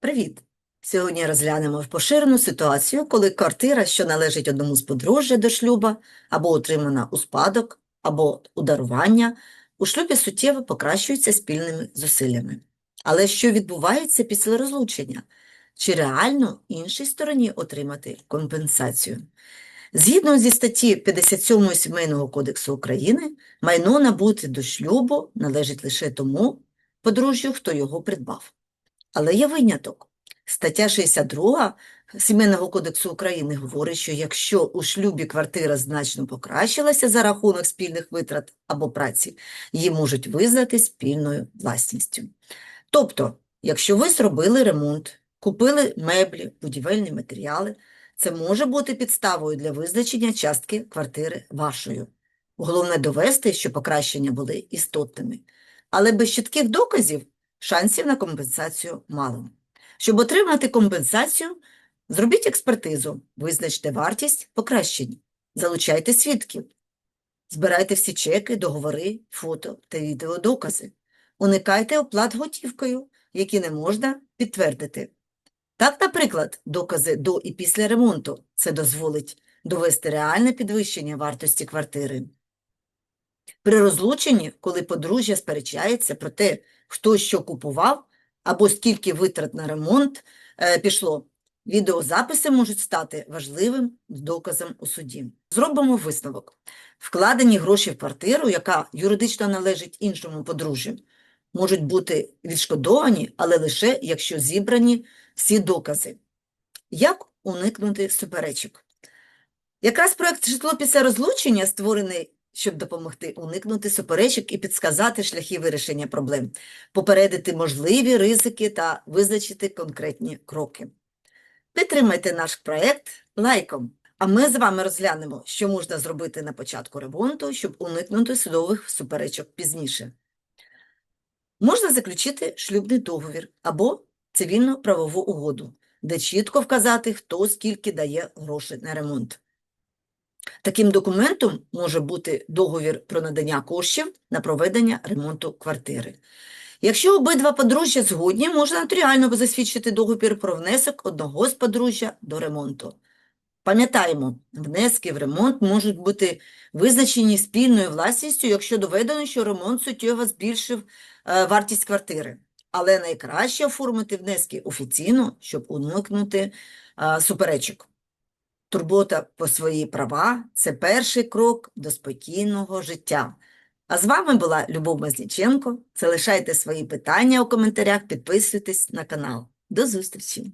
Привіт! Сьогодні розглянемо поширену ситуацію, коли квартира, що належить одному з подружжя до шлюба, або отримана у спадок, або у дарування, у шлюбі суттєво покращується спільними зусиллями. Але що відбувається після розлучення? Чи реально іншій стороні отримати компенсацію? Згідно зі статті 57 Сімейного кодексу України, майно набути до шлюбу належить лише тому подружжю, хто його придбав. Але є виняток. Стаття 62 Сімейного кодексу України говорить, що якщо у шлюбі квартира значно покращилася за рахунок спільних витрат або праці, її можуть визнати спільною власністю. Тобто, якщо ви зробили ремонт, купили меблі, будівельні матеріали, це може бути підставою для визначення частки квартири вашою. Головне довести, що покращення були істотними. Але без чітких доказів шансів на компенсацію мало. Щоб отримати компенсацію, зробіть експертизу, визначте вартість покращень, залучайте свідків, збирайте всі чеки, договори, фото та відеодокази. Уникайте оплат готівкою, які не можна підтвердити. Так, наприклад, докази до і після ремонту це дозволить довести реальне підвищення вартості квартири. При розлученні, коли подружжя сперечається про те, хто що купував, або скільки витрат на ремонт е, пішло, відеозаписи можуть стати важливим доказом у суді. Зробимо висновок. Вкладені гроші в квартиру, яка юридично належить іншому подружжю, можуть бути відшкодовані, але лише якщо зібрані всі докази. Як уникнути суперечок? Якраз проект «Житло після розлучення» створений щоб допомогти уникнути суперечок і підсказати шляхи вирішення проблем, попередити можливі ризики та визначити конкретні кроки. Підтримайте наш проект лайком, а ми з вами розглянемо, що можна зробити на початку ремонту, щоб уникнути судових суперечок пізніше. Можна заключити шлюбний договір або цивільну правову угоду, де чітко вказати, хто скільки дає грошей на ремонт. Таким документом може бути договір про надання коштів на проведення ремонту квартири. Якщо обидва подружжя згодні, можна нотаріально засвідчити договір про внесок одного з подружжя до ремонту. Пам'ятаємо, внески в ремонт можуть бути визначені спільною власністю, якщо доведено, що ремонт суттєво збільшив е, вартість квартири. Але найкраще оформити внески офіційно, щоб уникнути е, суперечок. Турбота по свої права це перший крок до спокійного життя. А з вами була Любов Мазніченко. Залишайте свої питання у коментарях, підписуйтесь на канал. До зустрічі!